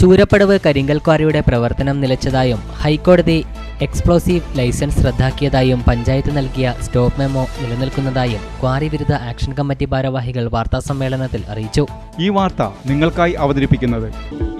ചൂരപ്പടവ് കരിങ്കൽ ക്വാറിയുടെ പ്രവർത്തനം നിലച്ചതായും ഹൈക്കോടതി എക്സ്പ്ലോസീവ് ലൈസൻസ് റദ്ദാക്കിയതായും പഞ്ചായത്ത് നൽകിയ സ്റ്റോപ്പ് മെമ്മോ നിലനിൽക്കുന്നതായും ക്വാറി വിരുദ്ധ ആക്ഷൻ കമ്മിറ്റി ഭാരവാഹികൾ വാർത്താ സമ്മേളനത്തിൽ അറിയിച്ചു. ഈ വാർത്ത നിങ്ങൾക്കായി അവതരിപ്പിക്കുന്നത്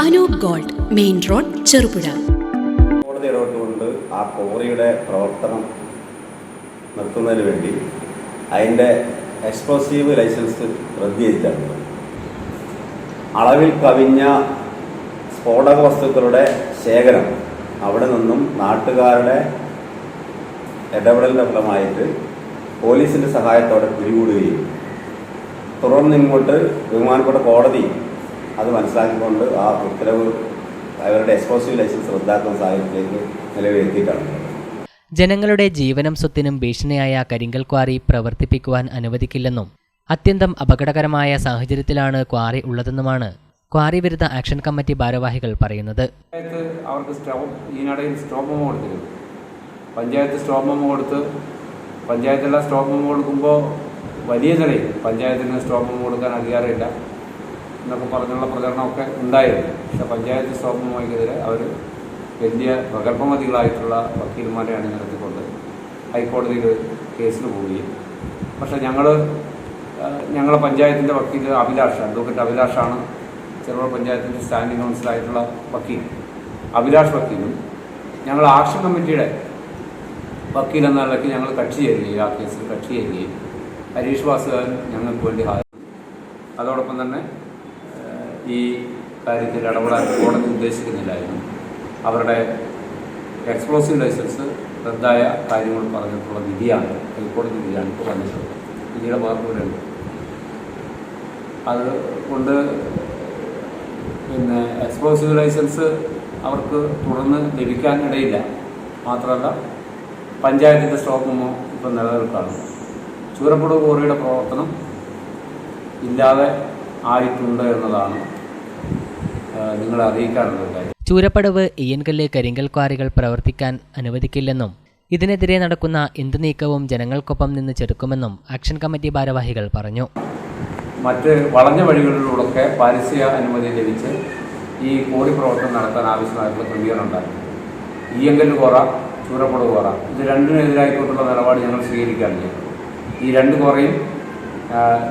Anoop gold main road Cherupuzha. കോടതി ഇടപെട്ടുകൊണ്ട് ആ കോറിയുടെ പ്രവർത്തനം നിർത്തുന്നതിന് വേണ്ടി അതിന്റെ എക്സ്പ്ലോസീവ് ലൈസൻസ് റദ്ദ് ചെയ്തിട്ടുണ്ട്. അളവിൽ കവിഞ്ഞ സ്ഫോടക വസ്തുക്കളുടെ ശേഖരം അവിടെ നിന്നും നാട്ടുകാരുടെ ഇടപെടലിന്റെ ഫലമായിട്ട് പോലീസിന്റെ സഹായത്തോടെ പിടികൂടുകയും തുടർന്ന് ഇങ്ങോട്ട് ബഹുമാനപ്പെട്ട കോടതി അത് മനസ്സിലാക്കിക്കൊണ്ട് ആ ഉത്തരവ് അവരുടെ എക്സ്പോസീവ് ലൈസൻസ് റദ്ദാക്കുന്ന സാഹചര്യത്തിലേക്ക് നിലവിലെത്തിയിട്ടാണ് ജനങ്ങളുടെ ജീവനും സ്വത്തിനും ഭീഷണിയായ കരിങ്കൽ ക്വാറി പ്രവർത്തിപ്പിക്കുവാൻ അനുവദിക്കില്ലെന്നും അത്യന്തം അപകടകരമായ സാഹചര്യത്തിലാണ് ക്വാറി ഉള്ളതെന്നുമാണ് ക്വാറി വിരുദ്ധ ആക്ഷൻ കമ്മിറ്റി ഭാരവാഹികൾ പറയുന്നത്. അവർക്ക് ഈനിടയിൽ സ്റ്റോപ്പ് മെമ്മോ കൊടുത്തിരുന്നു. പഞ്ചായത്ത് സ്റ്റോപ്പ് മെമ്മോ കൊടുത്ത് പഞ്ചായത്തെല്ലാം സ്റ്റോപ്പ് മെമ്മോ കൊടുക്കുമ്പോൾ വലിയ നിലയിൽ പഞ്ചായത്തിന് സ്റ്റോപ്പ് മെമ്മോ കൊടുക്കാൻ അധികാരമില്ല എന്നൊക്കെ പറഞ്ഞുള്ള പ്രചരണമൊക്കെ ഉണ്ടായിരുന്നു. പക്ഷെ പഞ്ചായത്ത് സ്റ്റോപ്പ് മെമ്മോയ്ക്കെതിരെ അവർ വലിയ പ്രഗത്ഭമതികളായിട്ടുള്ള വക്കീൽമാരെ അണിനിരത്തിക്കൊണ്ട് ഹൈക്കോടതിയിൽ കേസിന് പോവുകയും. പക്ഷെ ഞങ്ങൾ ഞങ്ങളെ പഞ്ചായത്തിന്റെ വക്കീൽ അഭിലാഷ് അഡ്വക്കേറ്റ് അഭിലാഷാണ് ചെറുപുഴ പഞ്ചായത്തിന്റെ സ്റ്റാൻഡിംഗ് കൗൺസിലായിട്ടുള്ള വക്കീൽ അഭിലാഷ് വക്കീലും ഞങ്ങൾ ആക്ഷൻ കമ്മിറ്റിയുടെ വക്കീൽ എന്ന നിലയ്ക്ക് ഞങ്ങൾ കക്ഷി ചേരുകയും ആ കേസിൽ കക്ഷി ചേരുകയും ഹരീഷ് വാസുകാരൻ ഞങ്ങൾക്ക് വേണ്ടി ഹാജർ അതോടൊപ്പം തന്നെ ഈ കാര്യത്തിൽ ഇടപെടാൻ കോടതി ഉദ്ദേശിക്കുന്നില്ലായിരുന്നു. അവരുടെ എക്സ്പ്ലോസീവ് ലൈസൻസ് റദ്ദായ കാര്യങ്ങൾ പറഞ്ഞിട്ടുള്ള വിധിയാണ് ഹൈക്കോടതി വിധിയാണ് ഇപ്പോൾ വന്നിട്ടുള്ളത്. വിധിയുടെ മാർക്കുകളുണ്ട് അത് കൊണ്ട് പിന്നെ എക്സ്പ്ലോസീവ് ലൈസൻസ് അവർക്ക് തുടർന്ന് ലഭിക്കാനിടയില്ല മാത്രമല്ല പഞ്ചായത്തിന്റെ സ്റ്റോക്കുമോ ഇപ്പം നിലനിൽക്കാണ്. ചൂരപ്പുഴ കോറിയുടെ പ്രവർത്തനം ഇല്ലാതെ ആയിട്ടുണ്ട് എന്നതാണ് നിങ്ങളെ അറിയിക്കാനുള്ള കാര്യം. ചൂരപ്പടവ് ഇയൻകല്ല് കരിങ്കൽ ക്വാറികൾ പ്രവർത്തിക്കാൻ അനുവദിക്കില്ലെന്നും ഇതിനെതിരെ നടക്കുന്ന എന്ത് നീക്കവും ജനങ്ങൾക്കൊപ്പം നിന്ന് ചെറുക്കുമെന്നും ആക്ഷൻ കമ്മിറ്റി ഭാരവാഹികൾ പറഞ്ഞു. മറ്റ് വളഞ്ഞ വഴികളിലൂടെയൊക്കെ പാരിസ്ഥിതിക അനുമതി ലഭിച്ച് ഈ കോടി പ്രവർത്തനം നടത്താൻ ആവശ്യമായിട്ടുള്ള ക്രമീകരണം ഉണ്ടായിരുന്നു എങ്കൽ കോറ ചൂരപ്പുട കോറ ഇത് രണ്ടിനെതിരായിക്കൊണ്ടുള്ള നിലപാട് ഞങ്ങൾ ചെയ്യുന്നത് ഈ രണ്ട് കോറയും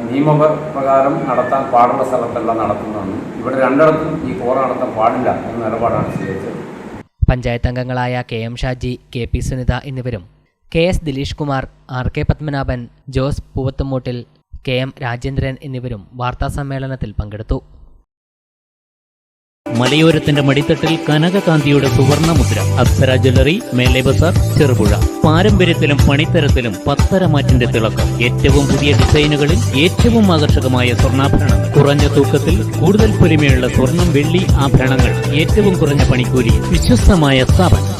നിയമപ്രകാരം നടത്താൻ പാടുള്ള സ്ഥലത്തല്ല നടത്തുന്നതെന്നും ഇവിടെ രണ്ടിടത്തും ഈ കോറ നടത്താൻ പാടില്ല എന്ന നിലപാടാണ് സ്വീകരിച്ചത്. പഞ്ചായത്ത് അംഗങ്ങളായ K M Shaji K P Sunitha എന്നിവരും K S Dileesh Kumar R K Padmanabhan Jose Poovathumoottil K M Rajendran എന്നിവരും വാർത്താസമ്മേളനത്തിൽ പങ്കെടുത്തു. മലയോരത്തിന്റെ മടിത്തട്ടിൽ കനകകാന്തിയുടെ സുവർണമുദ്ര. അപ്സര ജ്വല്ലറി മേലെ ചെറുപുഴ. പാരമ്പര്യത്തിലും പണിത്തരത്തിലും പത്തരമാറ്റിന്റെ തിളക്കം. ഏറ്റവും പുതിയ ഡിസൈനുകളിൽ ഏറ്റവും ആകർഷകമായ സ്വർണാഭരണങ്ങൾ കുറഞ്ഞ തൂക്കത്തിൽ കൂടുതൽ പൊലിമയുള്ള സ്വർണം വെള്ളി ആഭരണങ്ങൾ. ഏറ്റവും കുറഞ്ഞ പണിക്കൂലി. വിശ്വസ്തമായ സ്ഥാപനം.